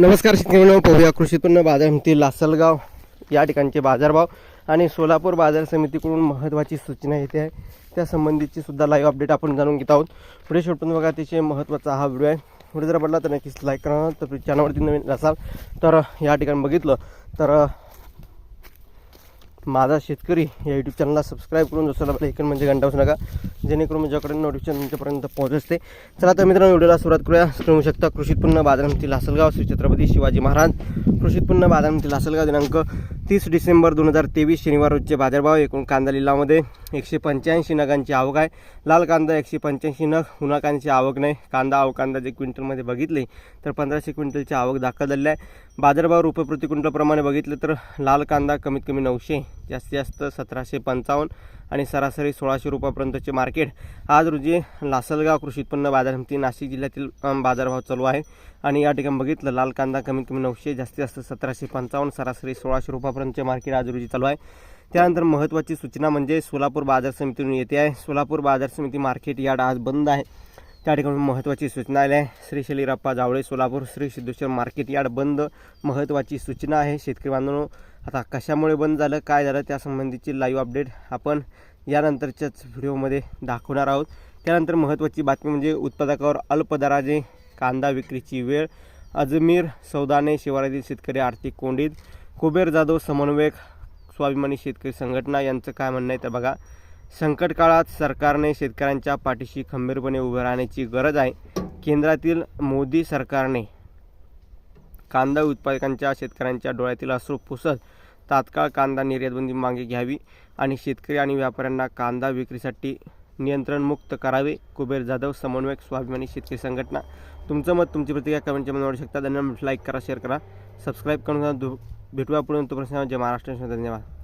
नमस्कार शेतकऱ्यांनो पाहूया कृषी उत्पन्न बाजार समिती लासलगाव. या ठिकाणचे बाजारभाव आणि सोलापूर बाजार समितीकडून महत्त्वाची सूचना येते आहे. त्या संबंधीची सुद्धा लाईव्ह अपडेट आपण जाणून घेत आहोत. पुढे शेवटपर्यंत बघा अतिशय महत्त्वाचा हा व्हिडिओ आहे. व्हिडिओ जर पडला तर नक्कीच लाईक करा तर चॅनलवरती नवीन असाल तर या ठिकाणी बघितलं तर माझा शेतकरी या यूट्यूब चॅनलला सबस्क्राईब करून दुसऱ्याला एक म्हणजे घंटा बसू नका. जेणेकरून माझ्याकडे नोटिफिकेशन तुमच्यापर्यंत पोहोचते चला तर मित्रांनो व्हिडिओला सुरुवात करूया. करू शकता कृषी उत्पन्न बाजारामधील लासलगाव श्री छत्रपती शिवाजी महाराज. कृषी उत्पन्न बाजारामधील लासलगाव दिनांक तीस डिसेंबर दोन हजार तेवीस शनिवार रोजचे बाजारभाव एकूण कांदा लिलावामध्ये एकशे पंच्याऐंशी नगांची आवक आहे. लाल कांदा एकशे पंच्याऐंशी नग उन्हा आवक नाही. कांदा आव कांदा जे क्विंटलमध्ये बघितले तर पंधराशे क्विंटलची आवक दाखल झालेली आहे. बाजारभाव रुपये प्रति क्विंटलप्रमाणे बघितलं तर लाल कांदा कमीत कमी नऊशे जास्तीत जास्त सतराशे पंचावन्न आणि सरासरी सोळाशे रुपयापर्यंतचे मार्केट आज रोजी लासलगाव कृषी उत्पन्न बाजार समिती नाशिक जिल्ह्यातील बाजारभाव चालू आहे. आणि या ठिकाणी बघितलं लाल कांदा कमीत कमी नऊशे जास्तीत जास्त सतराशे पंचावन्न सरासरी सोळाशे रुपयापर्यंतचे मार्केट आज रोजी चालू आहे. त्यानंतर महत्त्वाची सूचना म्हणजे सोलापूर बाजार समितीतून येते आहे. सोलापूर बाजार समिती मार्केट यार्ड आज बंद आहे. त्या ठिकाणी महत्त्वाची सूचना आली आहे. श्री शलीरप्पा जावळे सोलापूर श्री सिद्धेश्वर मार्केट यार्ड बंद. महत्त्वाची सूचना आहे. शेतकरी बांधवांनो आता कशामुळे बंद झालं काय झालं त्यासंबंधीची लाईव्ह अपडेट आपण यानंतरच्याच व्हिडिओमध्ये दाखवणार आहोत. त्यानंतर महत्त्वाची बातमी म्हणजे उत्पादकावर अल्पदराजे कांदा विक्रीची वेळ. अजमेर सौदाने शिवारातील शेतकरी आर्थिक कोंडीत. कुबेर जाधव समन्वयक स्वाभिमानी शेतकरी संघटना यांचं काय म्हणणं आहे तर बघा. संकट काळात सरकारने शेतकऱ्यांच्या पाठीशी खंबीरपणे उभं राहण्याची गरज आहे. केंद्रातील मोदी सरकारने कांदा उत्पादकांच्या शेतकऱ्यांच्या डोळ्यातील अश्रू पुसत तात्काळ कांदा निर्यातबंदी मागे घ्यावी आणि शेतकरी आणि व्यापाऱ्यांना कांदा विक्रीसाठी नियंत्रणमुक्त करावे. कुबेर जाधव समन्वयक स्वाभिमानी शेतकरी संघटना. तुमचं मत तुमची प्रतिक्रिया कमेंटच्या मध्ये वाढू शकता. धन्यवाद. लाईक करा शेअर करा सबस्क्राईब करून भेटवा भेटूया पुढे. प्रश्न जय महाराष्ट्र. धन्यवाद.